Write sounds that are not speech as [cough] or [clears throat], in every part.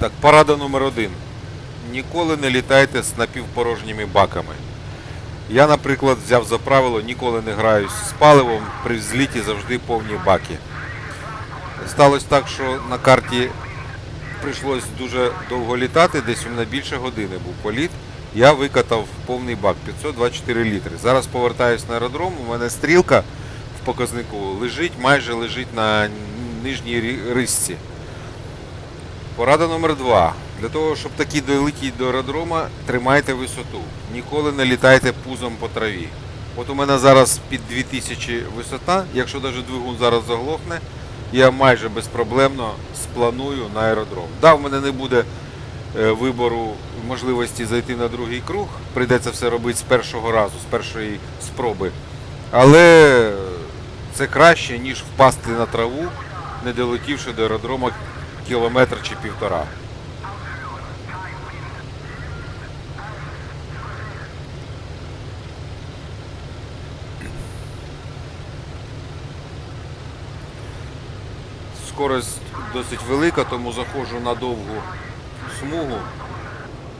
Так, порада номер один. Ніколи не літайте з напівпорожніми баками. Я, наприклад, взяв за правило, ніколи не граюсь з паливом, при взліті завжди повні баки. Сталося так, що на карті прийшлось дуже довго літати, десь у мене більше години був політ. Я викатав повний бак 524 літри. Зараз повертаюсь на аеродром, у мене стрілка в показнику лежить, майже лежить на нижній рисці. Порада номер два. Для того, щоб такі долетіти до аеродрома, тримайте висоту. Ніколи не літайте пузом по траві. От у мене зараз під 2000 висота. Якщо навіть двигун зараз заглохне, я майже безпроблемно спланую на аеродром. Да, в мене не буде е, вибору можливості зайти на другий круг. Прийдеться все робити з першого разу, з першої спроби. Але це краще, ніж впасти на траву, не долетівши до аеродрома кілометр чи півтора. Скорость досить велика, тому заходжу на довгу смугу.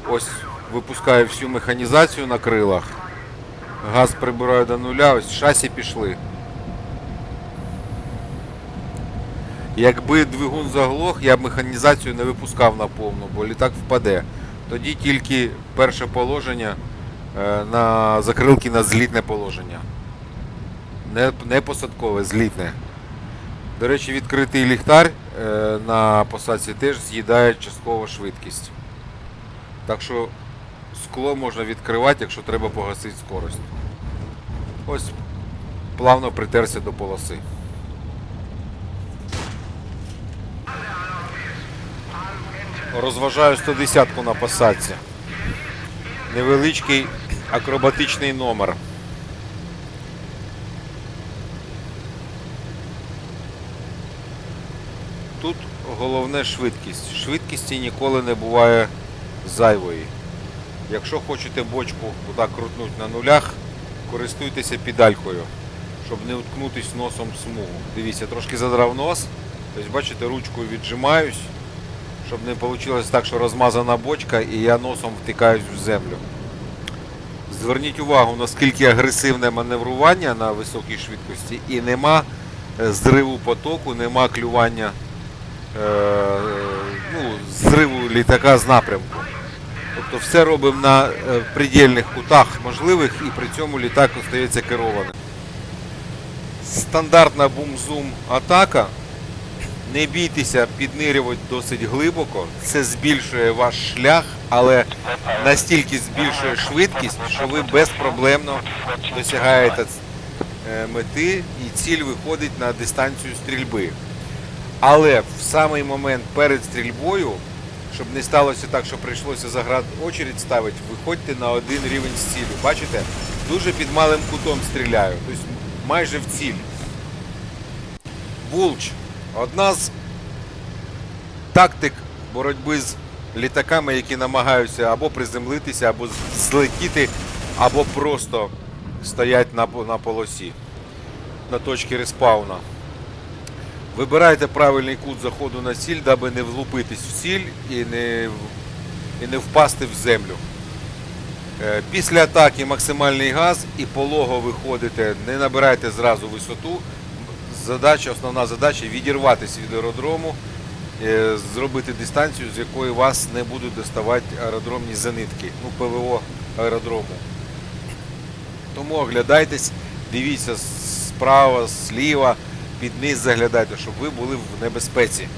Ось випускаю всю механізацію на крилах. Газ прибираю до нуля, ось шасі пішли. Якби двигун заглох, я б механізацію не випускав на повну, бо літак впаде. Тоді тільки перше положення е, на закрилки на злітне положення. Не, не посадкове, злітне. До речі, відкритий ліхтар е, на посадці теж з'їдає частково швидкість. Так що скло можна відкривати, якщо треба погасити скорость. Ось плавно притерся до полоси. Розважаю 110-ку на посадці. Невеличкий акробатичний номер. Тут головне швидкість. Швидкісті ніколи не буває зайвої. Якщо хочете бочку отак крутнути на нулях, користуйтеся педалькою, щоб не уткнутись носом в смугу. Дивіться, трошки задрав нос. Тобто, бачите, ручкою віджимаюсь, щоб не вийшло так, що розмазана бочка і я носом втикаюсь в землю. Зверніть увагу, наскільки агресивне маневрування на високій швидкості і нема е, зриву потоку, нема клювання е, ну, зриву літака з напрямку. Тобто все робимо на е, предельних кутах можливих і при цьому літак остається керованим. Стандартна бум-зум атака. Не бійтеся піднирювати досить глибоко. Це збільшує ваш шлях, але настільки збільшує швидкість, що ви безпроблемно досягаєте е, мети і ціль виходить на дистанцію стрільби. Але в самий момент перед стрільбою, щоб не сталося так, що прийшлося заград очередь ставити, виходьте на один рівень з цілі. Бачите, дуже під малим кутом стріляю, тобто майже в ціль. Булч одна з тактик боротьби з літаками, які намагаються або приземлитися, або злетіти, або просто стоять на, на полосі на точці респауна. Вибирайте правильний кут заходу на ціль, даби не влупитись в ціль і не, і не впасти в землю. Е, Після атаки максимальний газ і полого виходите, не набирайте зразу висоту. Задача, основна задача відірватися від аеродрому, е, зробити дистанцію, з якої вас не будуть доставати аеродромні зенитки, ну ПВО аеродрому. Тому оглядайтесь, дивіться справа, зліва, під низ заглядайте, щоб ви були в небезпеці.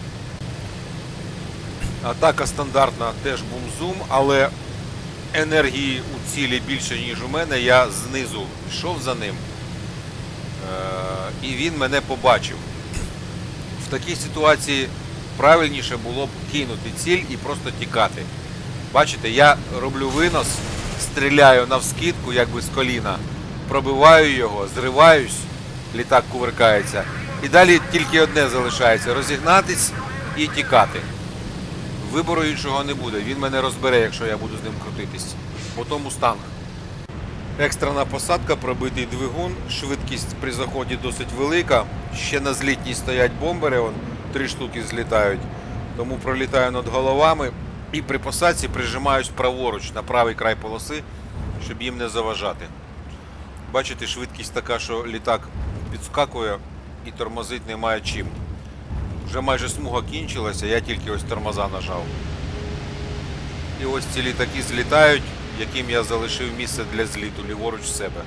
Атака стандартна теж бум-зум, але енергії у цілі більше, ніж у мене. Я знизу йшов за ним. І він мене побачив. В такій ситуації правильніше було б кинути ціль і просто тікати. Бачите, я роблю винос, стріляю навскидку, якби з коліна, пробиваю його, зриваюсь, літак кувиркається. І далі тільки одне залишається розігнатись і тікати. Вибору іншого не буде. Він мене розбере, якщо я буду з ним крутитись. Потім мустанг. Екстрена посадка, пробитий двигун, швидкість при заході досить велика. Ще на злітній стоять бомбери, он, три штуки злітають. Тому пролітаю над головами і при посадці прижимаюсь праворуч на правий край полоси, щоб їм не заважати. Бачите, швидкість така, що літак підскакує і тормозить немає чим. Вже майже смуга кінчилася, я тільки ось тормоза нажав. І ось ці літаки злітають, яким я залишив місце для зліту ліворуч себе.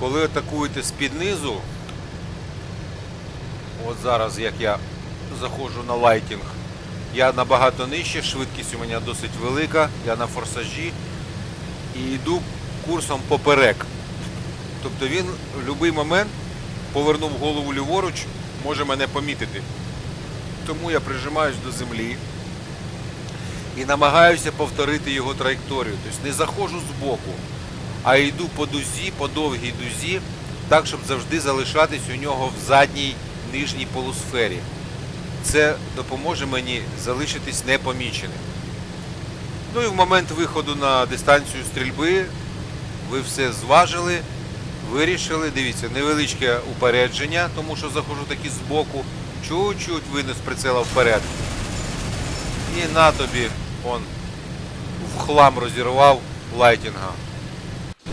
Коли атакуєте з-під низу, от зараз як я заходжу на лайтінг, я набагато нижче, швидкість у мене досить велика, я на форсажі і йду курсом поперек. Тобто він в будь-який момент повернув голову ліворуч, може мене помітити. Тому я прижимаюсь до землі і намагаюся повторити його траєкторію. Тобто не заходжу з боку, а йду по дузі, по довгій дузі, так, щоб завжди залишатись у нього в задній нижній полусфері. Це допоможе мені залишитись непоміченим. Ну і в момент виходу на дистанцію стрільби ви все зважили, вирішили. Дивіться, невеличке упередження, тому що заходжу таки збоку, чуть-чуть винес прицела вперед. І на тобі он в хлам розірвав лайтінга.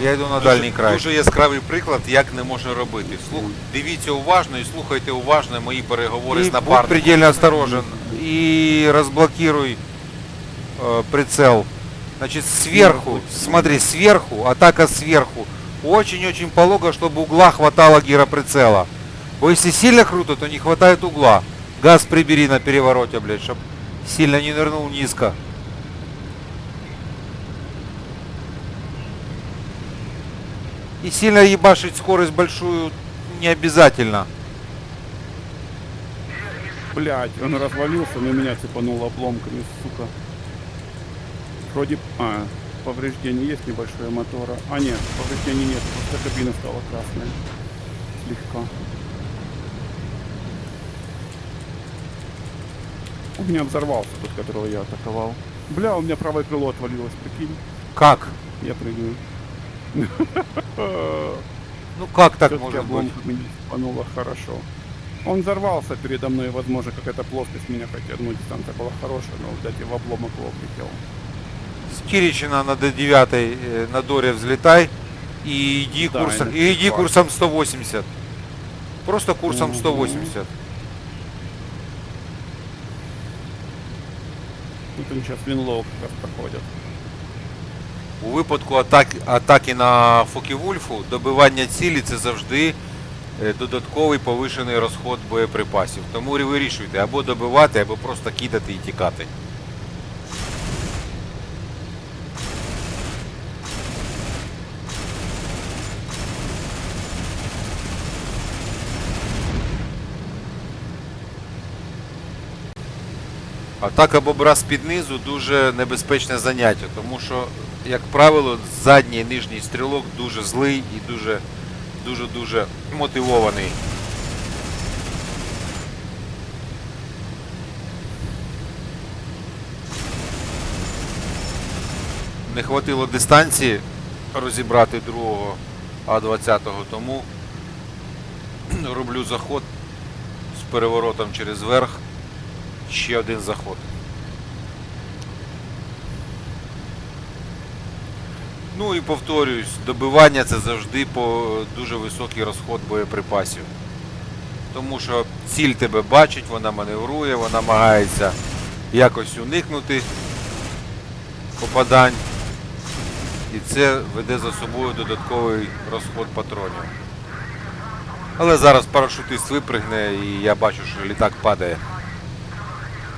Я йду на дальній край. Дуже яскравий приклад, як не можна робити. Слух, дивіться уважно і слухайте уважно мої переговори И з будь напарником. предельно осторожен. И разблокируй э, прицел. Значит, сверху, смотри, сверху, атака сверху. Очень-очень полого, чтобы угла хватало гироприцела. Бо если сильно круто, то не хватает угла. Газ прибери на перевороте, блядь, чтоб сильно не нырнул низко. И сильно ебашить скорость большую не обязательно. Блять, он развалился, но меня цепануло обломками, сука. Вроде... А, повреждение есть небольшое мотора. А нет, повреждений нет, просто кабина стала красная. Слегка. У меня взорвался тот, которого я атаковал. Бля, у меня правое крыло отвалилось, прикинь. Как? Я прыгаю. Ну как так может быть? цепануло хорошо. Он взорвался передо мной, возможно, какая-то плоскость меня хотя ну, дистанция была хорошая, но, блядь, и в обломок влетел. С Киричина на Д9 э, на Доре взлетай и иди Да, курсом, и иди курсом 180. Просто курсом 180. Тут они сейчас винлоу как раз проходят. У випадку атаки, атаки на Фоківульфу добивання цілі це завжди е, додатковий повишений розход боєприпасів. Тому вирішуйте або добивати, або просто кидати і тікати. Атака бобра з-під низу дуже небезпечне заняття, тому що, як правило, задній і нижній стрілок дуже злий і дуже дуже дуже мотивований. Не хватило дистанції розібрати другого А-20, тому [clears throat] роблю заход з переворотом через верх. Ще один заход. Ну і повторююсь, добивання це завжди по дуже високий розход боєприпасів. Тому що ціль тебе бачить, вона маневрує, вона намагається якось уникнути попадань. І це веде за собою додатковий розход патронів. Але зараз парашутист випригне і я бачу, що літак падає.